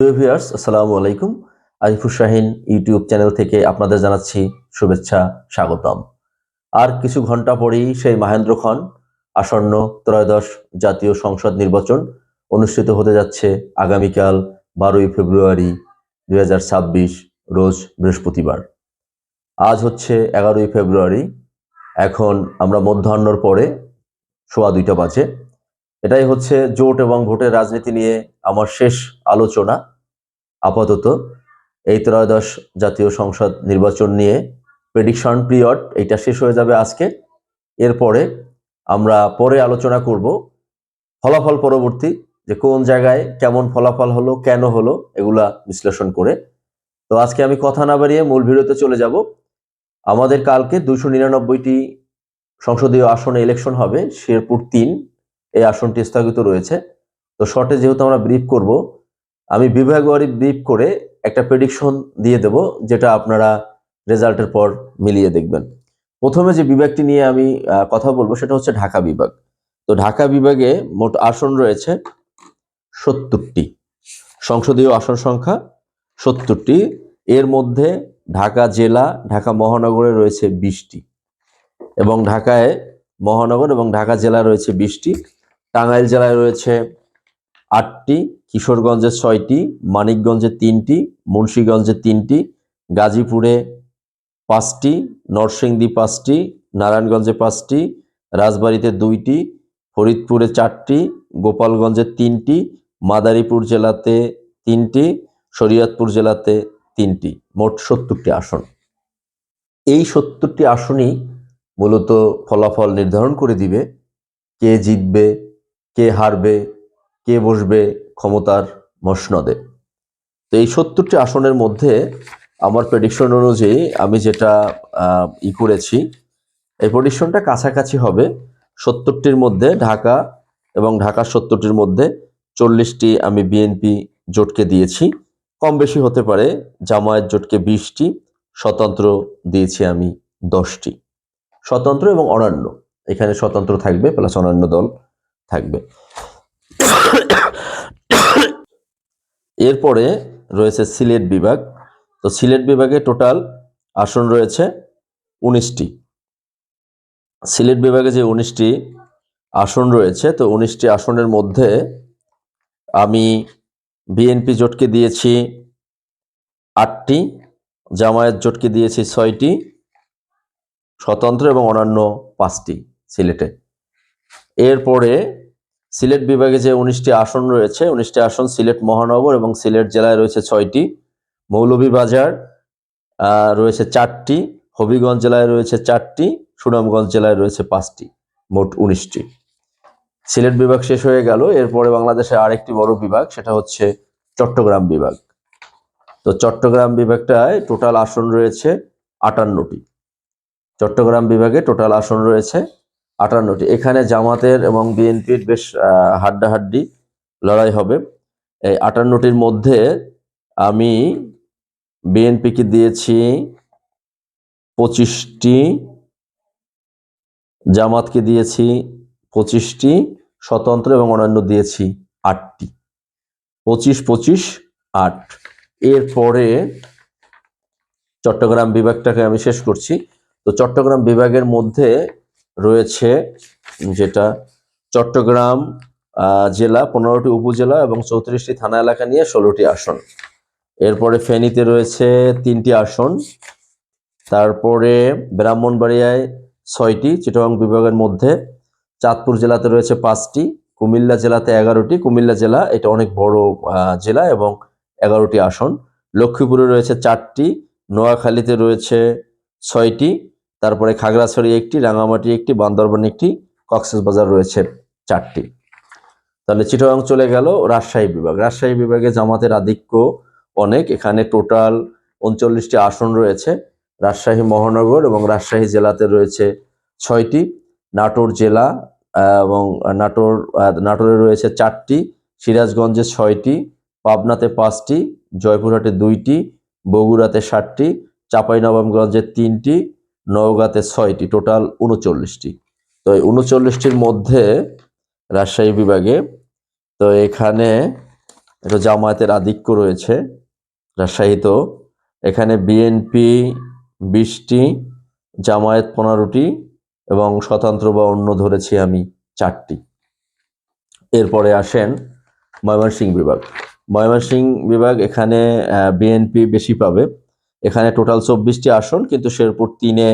Viewers আসসালামু আলাইকুম Arifur Shahin YouTube channel থেকে আপনাদের জানাচ্ছি শুভেচ্ছা, স্বাগতম। আর কিছু ঘণ্টা পরেই সেই মাহেন্দ্র খন, আসন্ন ত্রয়োদশ জাতীয় সংসদ নির্বাচন অনুষ্ঠিত হতে যাচ্ছে আগামীকাল বারোই ফেব্রুয়ারি দুই হাজার ছাব্বিশ, রোজ বৃহস্পতিবার। আজ হচ্ছে এগারোই ফেব্রুয়ারি। এখন আমরা মধ্যাহ্নর পরে সোয়া দুইটা বাজে। এটাই হচ্ছে জোট এবং ভোটের রাজনীতি নিয়ে আমার শেষ আলোচনা। আপাতত এই ত্রয়োদশ জাতীয় সংসদ নির্বাচন নিয়ে প্রেডিকশন পিরিয়ড এটা শেষ হয়ে যাবে আজকে। এরপরে আমরা পরে আলোচনা করব ফলাফল পরবর্তী, যে কোন জায়গায় কেমন ফলাফল হলো, কেন হলো, এগুলা বিশ্লেষণ করে। তো আজকে আমি কথা না বাড়িয়ে মূল ভিডিওতে চলে যাব। আমাদের কালকে দুশো নিরানব্বইটি সংসদীয় আসনে ইলেকশন হবে, শেরপুর তিন। এই আসনটি স্থগিত রয়েছে। তো শর্টে যেহেতু আমরা ব্রিফ করব, আমি বিভাগওয়ারি ব্রিফ করে একটা প্রেডিকশন দিয়ে দেব, যেটা আপনারা রেজাল্টের পর মিলিয়ে দেখবেন। প্রথমে যে বিভাগটি নিয়ে আমি কথা বলব সেটা হচ্ছে ঢাকা বিভাগ। তো ঢাকা বিভাগে মোট আসন রয়েছে সত্তরটি। সংসদীয় আসন সংখ্যা সত্তরটি। এর মধ্যে ঢাকা জেলা, ঢাকা মহানগরে রয়েছে বিশটি এবং ঢাকায় মহানগর এবং ঢাকা জেলা রয়েছে বিশটি। টাঙ্গাইল জেলায় রয়েছে আটটি, কিশোরগঞ্জে ছয়টি, মানিকগঞ্জে তিনটি, মুন্সীগঞ্জে তিনটি, গাজীপুরে পাঁচটি, নরসিংদী পাঁচটি, নারায়ণগঞ্জে পাঁচটি, রাজবাড়িতে দুইটি, ফরিদপুরে চারটি, গোপালগঞ্জে তিনটি, মাদারীপুর জেলাতে তিনটি, শরীয়তপুর জেলাতে তিনটি। মোট সত্তরটি আসন। এই সত্তরটি আসনই মূলত ফলাফল নির্ধারণ করে দিবে, কে জিতবে কে হারবে, কে বসবে ক্ষমতার মসনদে। তো এই সত্তরটি আসনের মধ্যে আমার প্রেডিকশন অনুযায়ী আমি যেটা ই করেছি, এই প্রেডিকশনটা কাছাকাছি হবে সত্তরটির মধ্যে ঢাকা এবং ঢাকা সত্তরটির মধ্যে চল্লিশটি আমি বিএনপি জোটকে দিয়েছি। কম বেশি হতে পারে, জামায়াত জোটকে বিশটি, স্বতন্ত্র দিয়েছি আমি দশটি। স্বতন্ত্র এবং অন্যান্য এখানে স্বতন্ত্র থাকবে প্লাস অন্যান্য দল। থাকবে। এরপরে রয়েছে সিলেট বিভাগ। তো সিলেট বিভাগে টোটাল আসন রয়েছে উনিশটি। সিলেট বিভাগে যে উনিশটি আসন রয়েছে, তো উনিশটি আসনের মধ্যে আমি বিএনপি জোটকে দিয়েছি আটটি, জামায়াত জোটকে দিয়েছি ছয়টি, স্বতন্ত্র এবং অন্যান্য পাঁচটি সিলেটে। এরপরে সিলেট বিভাগে যে উনিশটি আসন রয়েছে, উনিশটি আসন সিলেট মহানগর এবং সিলেট জেলায় রয়েছে ছয়টি। মৌলভীবাজার রয়েছে চারটি। হবিগঞ্জ জেলায় রয়েছে চারটি। সুনামগঞ্জ জেলায় রয়েছে পাঁচটি। মোট উনিশটি। সিলেট বিভাগ শেষ হয়ে গেল। এরপরে বাংলাদেশের আরেকটি বড় বিভাগ, সেটা হচ্ছে চট্টগ্রাম বিভাগ। তো চট্টগ্রাম বিভাগটায় টোটাল আসন রয়েছে আটান্নটি। চট্টগ্রাম বিভাগে টোটাল আসন রয়েছে আটান্নটি। এখানে জামাতের এবং বিএনপির বেশ হাড্ডাহাড্ডি লড়াই হবে। এই আটান্নটির মধ্যে আমি বিএনপিকে দিয়েছি পঁচিশটি, জামাতকে দিয়েছি পঁচিশটি, স্বতন্ত্র এবং অন্যান্য দিয়েছি আটটি। পঁচিশ পঁচিশ, আট। এরপরে চট্টগ্রাম বিভাগটাকে আমি শেষ করছি। তো চট্টগ্রাম বিভাগের মধ্যে রয়েছে, যেটা চট্টগ্রাম জেলা পনেরোটি উপজেলা এবং চৌত্রিশটি থানা এলাকা নিয়ে ষোলোটি আসন। এরপরে ফেনীতে রয়েছে তিনটি আসন। তারপরে ব্রাহ্মণবাড়িয়ায় ছয়টি, চিটগাং বিভাগের মধ্যে। চাঁদপুর জেলাতে রয়েছে পাঁচটি, কুমিল্লা জেলাতে এগারোটি। কুমিল্লা জেলা এটা অনেক বড় জেলা এবং এগারোটি আসন। লক্ষ্মীপুরে রয়েছে চারটি, নোয়াখালীতে রয়েছে ছয়টি। তারপরে খাগড়াছড়ি একটি রাঙামাটি একটি, বান্দরবান একটি, কক্সবাজার রয়েছে চারটি। তাহলে চিটাগাং চলে গেল রাজশাহী বিভাগ। রাজশাহী বিভাগে জামাতের আধিক্য অনেক। এখানে টোটাল উনচল্লিশটি আসন রয়েছে। রাজশাহী মহানগর এবং রাজশাহী জেলাতে রয়েছে ছয়টি। নাটোর জেলা এবং নাটোর নাটোরে রয়েছে চারটি। সিরাজগঞ্জে ছয়টি, পাবনাতে পাঁচটি, জয়পুরহাটে দুইটি, বগুড়াতে ষাটটি চাঁপাইনবাবগঞ্জে তিনটি নওগাঁতে ছয়টি, টোটাল উনচল্লিশটি। তো এই উনচল্লিশটির মধ্যে রাজশাহী বিভাগে, তো এখানে এটা জামায়াতের আধিক্য রয়েছে রাজশাহী। তো এখানে বিএনপি বিশটি, জামায়াত পনেরোটি এবং স্বতন্ত্র বা অন্য ধরেছি আমি চারটি। এরপরে আসেন ময়মনসিংহ বিভাগ। ময়মনসিংহ বিভাগ এখানে বিএনপি বেশি পাবে। এখানে টোটাল চব্বিশটি আসন, কিন্তু শেরপুর তিনে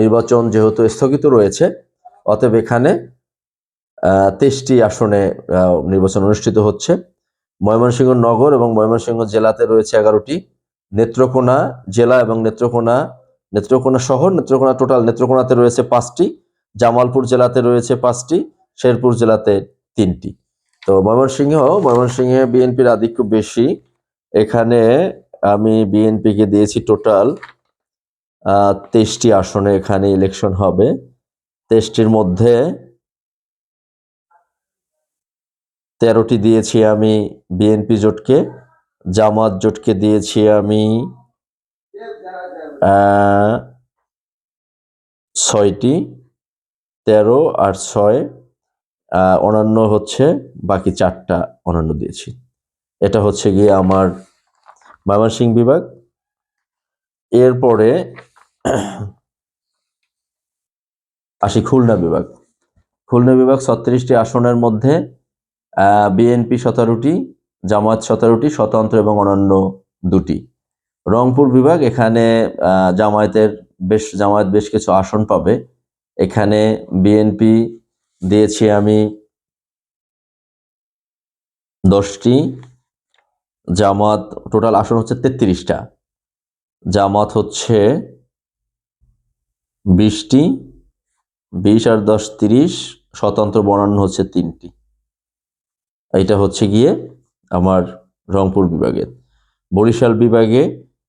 নির্বাচন যেহেতু স্থগিত রয়েছে, অতএব এখানে তেইশটি আসনে নির্বাচন অনুষ্ঠিত হচ্ছে। ময়মনসিংহ নগর এবং ময়মনসিংহ জেলাতে রয়েছে এগারোটি। নেত্রকোনা জেলা এবং নেত্রকোনা নেত্রকোনা শহর, নেত্রকোনা টোটাল নেত্রকোনাতে রয়েছে পাঁচটি। জামালপুর জেলাতে রয়েছে পাঁচটি, শেরপুর জেলাতে তিনটি। তো ময়মনসিংহ, ময়মনসিংহে বিএনপির আধিক্য বেশি। এখানে আমি বিএনপিকে দিয়েছি টোটাল তেইশটি আসনে এখানে ইলেকশন হবে। তেইশটির মধ্যে তেরোটি দিয়েছি আমি বিএনপি জোটকে, জামাত জোটকে দিয়েছি আমি ছয়টি, তেরো আর ছয় অন্যান্য হচ্ছে বাকি চারটা অন্যান্য দিয়েছি। এটা হচ্ছে গিয়ে আমার ময়মনসিংহ বিভাগ। এরপরে আসি খুলনা বিভাগ। খুলনা বিভাগ ছত্রিশটি আসনের মধ্যে বিএনপি সতেরোটি জামাত সতেরোটি, স্বতন্ত্র এবং অনন্য দুটি। রংপুর বিভাগ এখানে জামায়াতের বেশ, জামায়াত বেশ কিছু আসন পাবে। এখানে বিএনপি দিয়েছি আমি দশটি। জামাত, টোটাল আসন হচ্ছে তেত্রিশটা। জামাত হচ্ছে বিশটি, বিশ আর দশ তিরিশ, স্বতন্ত্র বনান্য হচ্ছে তিনটি। এটা হচ্ছে গিয়ে আমার রংপুর বিভাগের। বরিশাল বিভাগে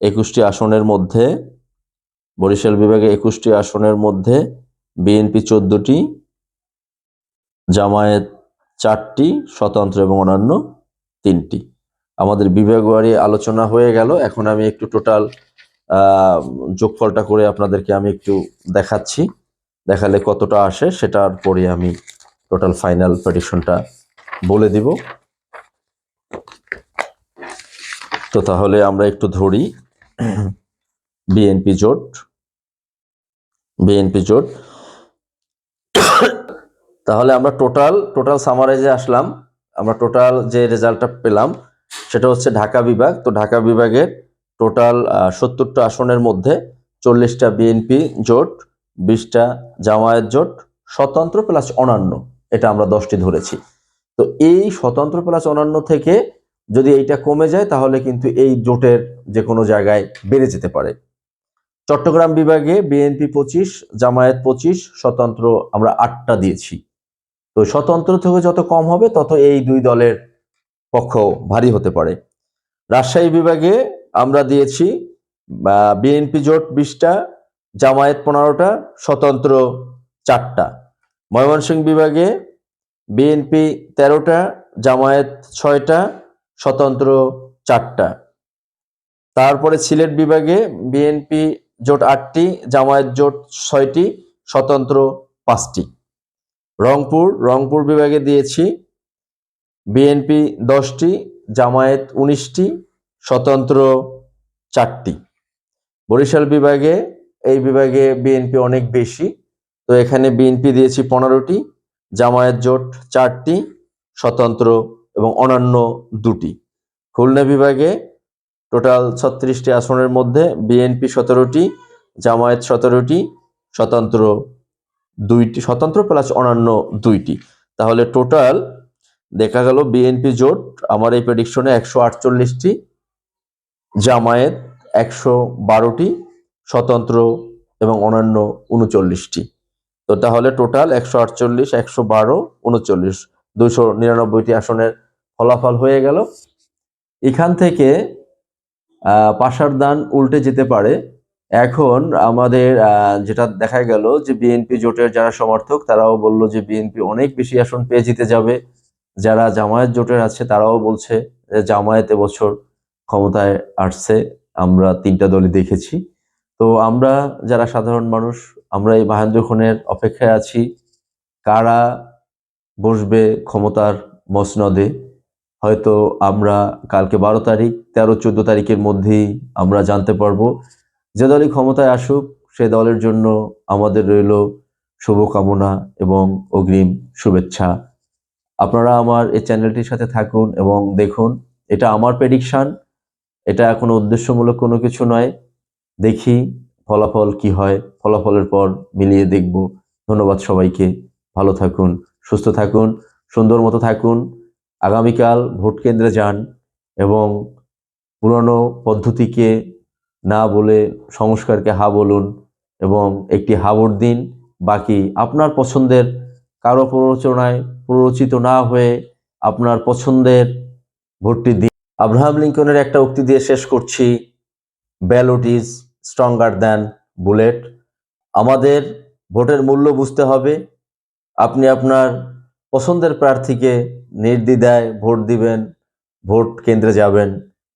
একুশটি আসনের মধ্যে, বরিশাল বিভাগে একুশটি আসনের মধ্যে বিএনপি চোদ্দটি, জামায়াত চারটি, স্বতন্ত্র এবং অন্যান্য তিনটি। আমাদের বিভাগওয়ারি আলোচনা হয়ে গেল। এখন আমি একটু টোটাল যোগফলটা করে আপনাদেরকে আমি একটু দেখাচ্ছি। দেখালে কতটা আসে সেটার পরে আমি টোটাল ফাইনাল প্রেডিকশনটা বলে দিব। তো তাহলে আমরা একটু ধরি। বিএনপি জোট বিএনপি জোট। তাহলে আমরা টোটাল টোটাল সামারাইজে আসলাম। আমরা টোটাল যে রেজাল্টটা পেলাম সেটা হচ্ছে ঢাকা বিভাগ। তো ঢাকা বিভাগের টোটাল সত্তরটা আসনের মধ্যে চল্লিশটা বিএনপি জোট, বিশটা জামায়াত জোট, স্বতন্ত্র প্লাস অন্যান্য এটা আমরা দশটি ধরেছি। তো এই স্বতন্ত্র প্লাস অন্যান্য থেকে যদি এইটা কমে যায়, তাহলে কিন্তু এই জোটের যে কোনো জায়গায় বেড়ে যেতে পারে। চট্টগ্রাম বিভাগে বিএনপি পঁচিশ, জামায়াত পঁচিশ, স্বতন্ত্র আমরা আটটা দিয়েছি। তো স্বতন্ত্র থেকে যত কম হবে, তত এই দুই দলের পক্ষ ভারী হতে পারে। রাজশাহী বিভাগে আমরা দিয়েছি বিএনপি জোট বিশটা, জামায়াত পনেরোটা, স্বতন্ত্র চারটা। ময়মনসিংহ বিভাগে বিএনপি তেরোটা, জামায়াত ছয়টা, স্বতন্ত্র চারটা। তারপরে সিলেট বিভাগে বিএনপি জোট আটটি, জামায়াত জোট ছয়টি, স্বতন্ত্র পাঁচটি। রংপুর রংপুর বিভাগে দিয়েছি বিএনপি দশটি, জামায়াত উনিশটি, স্বতন্ত্র চারটি। বরিশাল বিভাগে, এই বিভাগে বিএনপি অনেক বেশি। তো এখানে বিএনপি দিয়েছি পনেরোটি, জামায়াত জোট চারটি, স্বতন্ত্র এবং অন্যান্য দুটি। খুলনা বিভাগে টোটাল ছত্রিশটি আসনের মধ্যে বিএনপি সতেরোটি, জামায়াত সতেরোটি, স্বতন্ত্র দুইটি, স্বতন্ত্র প্লাস অন্যান্য দুইটি। তাহলে টোটাল দেখা গেল বিএনপি জোট, আমার এই প্রেডিকশনে একশো আটচল্লিশটি, জামায়াত একশো বারোটি, স্বতন্ত্র এবং অন্যান্য উনচল্লিশটি। তো তাহলে টোটাল একশো আটচল্লিশ, একশো বারো, উনচল্লিশ, দুইশো নিরানব্বইটি আসনের ফলাফল হয়ে গেল। এখান থেকে পাশার দান উল্টে যেতে পারে। এখন আমাদের যেটা দেখা গেল যে বিএনপি জোটের যারা সমর্থক, তারাও বলল যে বিএনপি অনেক বেশি আসন পেয়ে জিতে যাবে। যারা জামায়াত জোটের আছে, তারাও বলছে যে জামায়াত এবছর ক্ষমতায় আসছে। আমরা তিনটা দলই দেখেছি। তো আমরা যারা সাধারণ মানুষ, আমরা এই মাহেন্দ্রক্ষণের অপেক্ষায় আছি। কারা বসবে ক্ষমতার মসনদে? হয়তো আমরা কালকে বারো তারিখ, তেরো, চোদ্দ তারিখের মধ্যেই আমরা জানতে পারব। যে দলই ক্ষমতায় আসুক, সে দলের জন্য আমাদের রইল শুভকামনা এবং অগ্রিম শুভেচ্ছা। আপনারা আমার এই চ্যানেলটির সাথে থাকুন এবং দেখুন, এটা আমার প্রেডিকশান এটা কোনো উদ্দেশ্যমূলক কোনো কিছু নয়। দেখি ফলাফল কি হয়, ফলাফলের পর মিলিয়ে দেখব। ধন্যবাদ সবাইকে, ভালো থাকুন, সুস্থ থাকুন, সুন্দর মতো থাকুন, আগামীকাল ভোট কেন্দ্রে যান এবং পুরনো পদ্ধতিকে না বলে সংস্কারকে হা বলুন এবং একটি হা ভোট দিন, বাকি আপনার পছন্দের কারও প্ররোচনায় প্ররোচিত না হয়ে আপনার পছন্দের ভোটটি দিন আব্রাহাম লিঙ্কনের একটা উক্তি দিয়ে শেষ করছি। Ballot is stronger than bullet. আমাদের ভোটের মূল্য বুঝতে হবে। আপনি আপনার পছন্দের প্রার্থীকে নির্দ্বিধায় ভোট দিবেন, ভোট কেন্দ্রে যাবেন,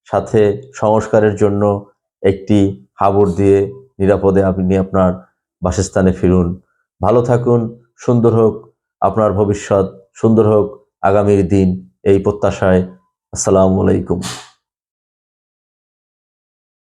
সাথে সংস্কারের জন্য একটি হাবর দিয়ে নিরাপদে আপনি আপনার বাসস্থানে ফিরুন। ভালো থাকুন, সুন্দর হোক আপনার ভবিষ্যৎ সুন্দর হোক আগামীর দিন এই প্রত্যাশায়। আসসালামু আলাইকুম।